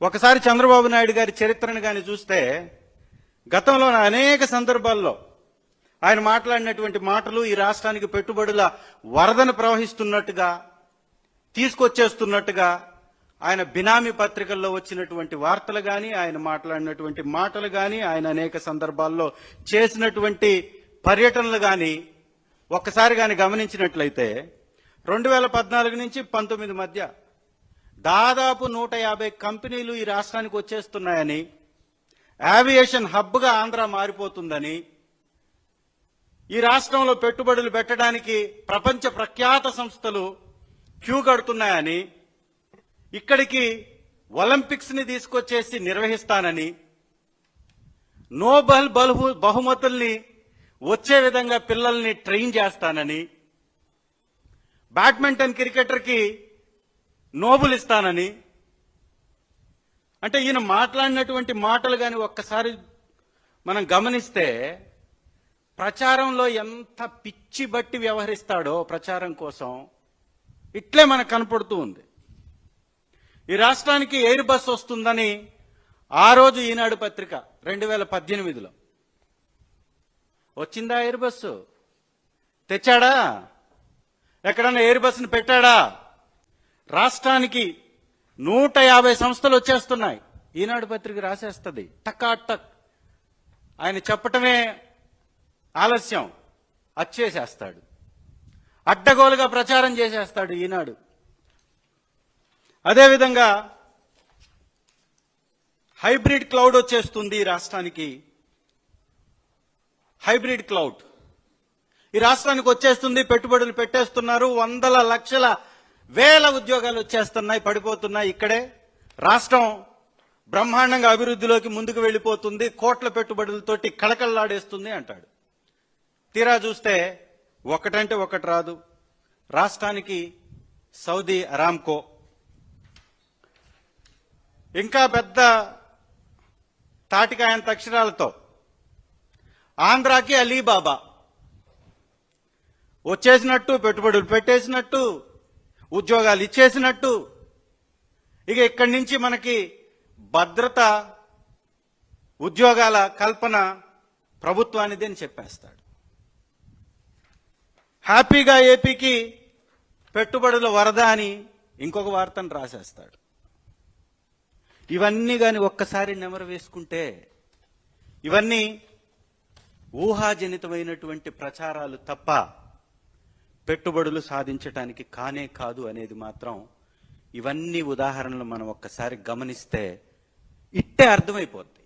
ఒకసారి చంద్రబాబు నాయుడు గారి చరిత్రను కానీ చూస్తే గతంలో అనేక సందర్భాల్లో ఆయన మాట్లాడినటువంటి మాటలు ఈ రాష్ట్రానికి పెట్టుబడుల వరదను ప్రవహిస్తున్నట్టుగా తీసుకొచ్చేస్తున్నట్టుగా ఆయన బినామీ పత్రికల్లో వచ్చినటువంటి వార్తలు కానీ ఆయన మాట్లాడినటువంటి మాటలు కానీ ఆయన అనేక సందర్భాల్లో చేసినటువంటి పర్యటనలు కానీ ఒక్కసారి కానీ గమనించినట్లయితే రెండు వేల పద్నాలుగు నుంచి పంతొమ్మిది మధ్య దాదాపు నూట యాభై కంపెనీలు ఈ రాష్ట్రానికి వచ్చేస్తున్నాయని ఆవియేషన్ హబ్గా ఆంధ్ర మారిపోతుందని ఈ రాష్ట్రంలో పెట్టుబడులు పెట్టడానికి ప్రపంచ ప్రఖ్యాత సంస్థలు క్యూ కడుతున్నాయని ఇక్కడికి ఒలింపిక్స్ని తీసుకొచ్చేసి నిర్వహిస్తానని నోబెల్ బహు బహుమతుల్ని వచ్చే విధంగా పిల్లల్ని ట్రైన్ చేస్తానని బ్యాడ్మింటన్ క్రికెటర్కి నోబుల్ ఇస్తానని అంటే ఈయన మాట్లాడినటువంటి మాటలు కానీ ఒక్కసారి మనం గమనిస్తే ప్రచారంలో ఎంత పిచ్చి బట్టి వ్యవహరిస్తాడో ప్రచారం కోసం ఇట్లే మనకు కనపడుతూ ఉంది. ఈ రాష్ట్రానికి ఎయిర్ బస్ వస్తుందని ఆ రోజు ఈనాడు పత్రిక రెండు వేల పద్దెనిమిదిలో. వచ్చిందా ఎయిర్ బస్సు తెచ్చాడా? ఎక్కడన్నా ఎయిర్ బస్సును పెట్టాడా? రాష్ట్రానికి నూట యాభై సంస్థలు వచ్చేస్తున్నాయి. ఈనాడు పత్రిక రాసేస్తుంది. టకా టక్. ఆయన చెప్పటమే ఆలస్యం. అచ్చేసేస్తాడు. అడ్డగోలుగా ప్రచారం చేసేస్తాడు ఈనాడు. అదేవిధంగా హైబ్రిడ్ క్లౌడ్ వచ్చేస్తుంది ఈ రాష్ట్రానికి. Hybrid cloud. ఈ రాష్ట్రానికి వచ్చేస్తుంది పెట్టుబడులు పెట్టేస్తున్నారు వందల లక్షల వేల ఉద్యోగాలు వచ్చేస్తున్నాయి పడిపోతున్నాయి ఇక్కడే. రాష్ట్రం బ్రహ్మాండంగా అభివృద్ధిలోకి ముందుకు వెళ్ళిపోతుంది కోట్ల పెట్టుబడులతోటి కళకళలాడేస్తుంది అంటాడు. తీరా చూస్తే ఒకటంటే ఒకటి రాదు. రాష్ట్రానికి సౌదీ అరామ్కో. ఇంకా పెద్ద తాటికాయంత అక్షరాలతో ఆంధ్రాకి అలీబాబా. వచ్చేసినట్టు పెట్టుబడులు పెట్టేసినట్టు ఉద్యోగాలు ఇచ్చేసినట్టు. ఇక ఇక్కడి నుంచి మనకి భద్రత ఉద్యోగాల కల్పన ప్రభుత్వానిది అని చెప్పేస్తాడు. హ్యాపీగా ఏపీకి పెట్టుబడుల వరద అని ఇంకొక వార్తను రాసేస్తాడు. ఇవన్నీ కానీ ఒక్కసారి నెమరు వేసుకుంటే ఇవన్నీ ఊహాజనితమైనటువంటి ప్రచారాలు తప్ప పెట్టుబడులు సాధించటానికి కానే కాదు అనేది మాత్రం ఇవన్నీ ఉదాహరణలు మనం ఒక్కసారి గమనిస్తే ఇట్టే అర్థమైపోద్ది.